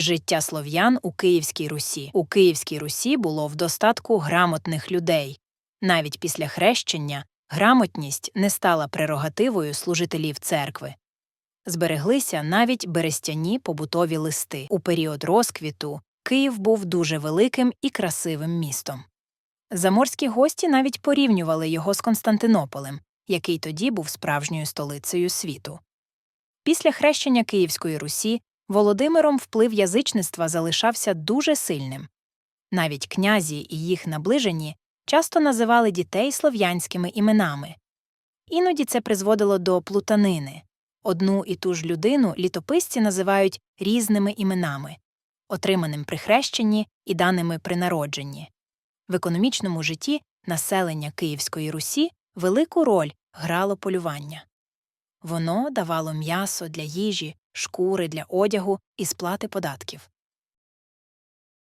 Життя слов'ян у Київській Русі. У Київській Русі було в достатку грамотних людей. Навіть після хрещення грамотність не стала прерогативою служителів церкви. Збереглися навіть берестяні побутові листи. У період розквіту Київ був дуже великим і красивим містом. Заморські гості навіть порівнювали його з Константинополем, який тоді був справжньою столицею світу. Після хрещення Київської Русі Володимиром вплив язичництва залишався дуже сильним. Навіть князі і їх наближені часто називали дітей слов'янськими іменами. Іноді це призводило до плутанини. Одну і ту ж людину літописці називають різними іменами, отриманим при хрещенні і даними при народженні. В економічному житті населення Київської Русі велику роль грало полювання. Воно давало м'ясо для їжі, шкури для одягу і сплати податків.